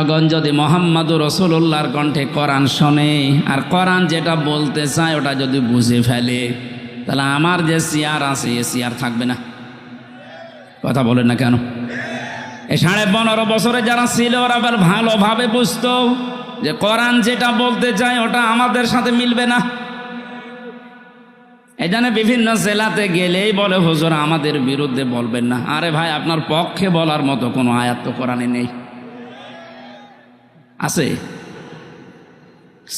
জনগণ যদি মোহাম্মদ রসুল্লাহর কণ্ঠে কোরআন শোনে, আর কোরআন যেটা বলতে চায় ওটা যদি বুঝে ফেলে, তাহলে আমার যে চেয়ার আছে, এ চেয়ার থাকবে না। কথা বলেন না কেন? এই সাড়ে পনেরো বছরে যারা ছিল, ওরা বেশ ভালোভাবে বুঝতো যে কোরআন যেটা বলতে চায়, ওটা আমাদের সাথে মিলবে না। জন্য বিভিন্ন জেলাতে গেলেই বলে, হুজুর, আমাদের বিরুদ্ধে বলবেন না। আরে ভাই, আপনার পক্ষে বলার মতো কোনো আয়াত তো কোরআনে নেই। আছে।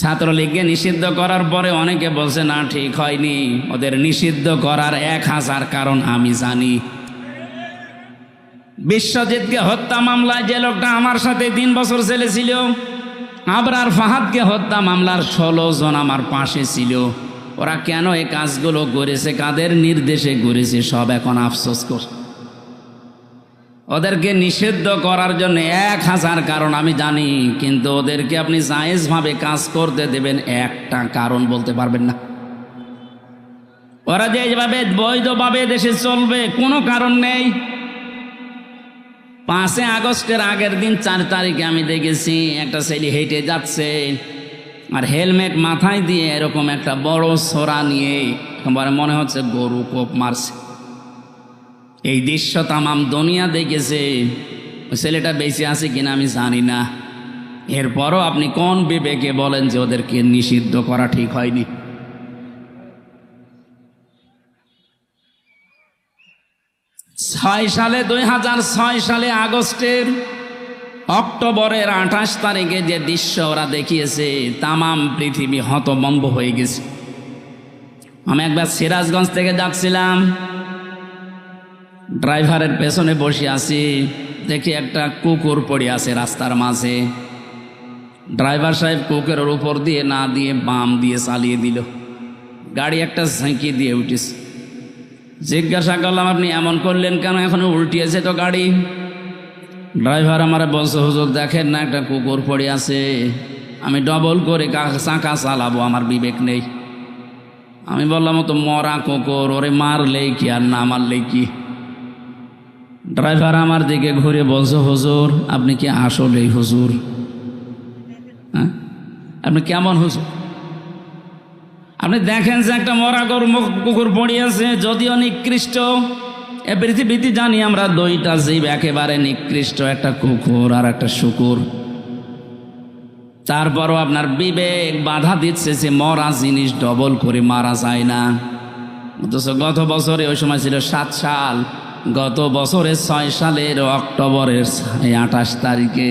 ছাত্রলীগকে নিষিদ্ধ করার পরে অনেকে বলছে, না, ঠিক হয়নি। ওদের নিষিদ্ধ করার এক হাজার কারণ আমি জানি। বিশ্বজিৎকে হত্যা মামলায় যে লোকটা আমার সাথে তিন বছর ছেলে ছিল, আবরার ফাহাদকে হত্যা মামলার ষোলো জন আমার পাশে ছিল। ওরা কেন এই কাজগুলো করেছে? কাদের নির্দেশে করেছে? সব এখন আফসোস কর ওদেরকে নিষিদ্ধ করার জন্য এক হাজার কারণ আমি জানি, কিন্তু ওদেরকে আপনি জায়েজভাবে কাজ করতে দেবেন একটা কারণ বলতে পারবেন না। ওরা যে এইভাবে বৈধভাবে দেশে চলবে, কোনো কারণ নেই। পাঁচে আগস্টের আগের দিন চার তারিখে আমি দেখেছি, একটা ছেলে হেঁটে যাচ্ছে, আর হেলমেট মাথায় দিয়ে এরকম একটা বড় সোরা নিয়ে মনে হচ্ছে গরু কোপ মারছে। এই দৃশ্য তামাম দুনিয়া দেখেছে। ছেলেটা বেঁচে আছে কিনা আমি জানি না। এরপরও আপনি কোন বিবেকে বলেন যে ওদেরকে নিষিদ্ধ করা ঠিক হয়নি? ছয় সালে, দুই হাজার ছয় সালে আগস্টের অক্টোবরের আঠাশ তারিখে যে দৃশ্য ওরা দেখিয়েছে, তামাম পৃথিবী হতবম্ব হয়ে গেছে। আমি একবার সিরাজগঞ্জ থেকে যাচ্ছিলাম। ড্রাইভারের পেছনে বসে আছি, দেখি একটা কুকুর পড়ে আছে রাস্তার মাঝে। ড্রাইভার সাহেব কুকুরের উপর দিয়ে না দিয়ে বাম দিয়ে চালিয়ে দিল। গাড়ি একটা ঝাঁকি দিয়ে উঠিস জিজ্ঞাসা করলাম, আপনি এমন করলেন কেন? এখন উল্টিয়েছে তো গাড়ি? ড্রাইভার আমার বলছে, হুজুর, দেখেন না, একটা কুকুর পড়ে আছে। আমি ডবল করে চাকা চালাবো, আমার বিবেক নেই। আমি বললাম তো মরা কুকুর, ওরে মারলেই কি আর না মারলেই কি? ড্রাইভার আমার দিকে ঘুরে বলছে, হুজুর, আপনি কি আসলেই হুজুর? হ্যাঁ? আপনি কেমন হুজুর? আপনি দেখেন যে একটা মরা গরু কুকুর পড়ে আছে, যদিও নিকৃষ্ট। এ পৃথিবীতে জানি আমরা দুইটা জীব একেবারে নিকৃষ্ট, একটা কুকুর আর একটা শুকুর। তারপরও আপনার বিবেক বাধা দিচ্ছে যে মরা জিনিস ডবল করে মারা যায় না। অথচ গত বছরে ওই সময় ছিল সাত সাল। গত বছরের ছয় সালের অক্টোবরের আঠাশ তারিখে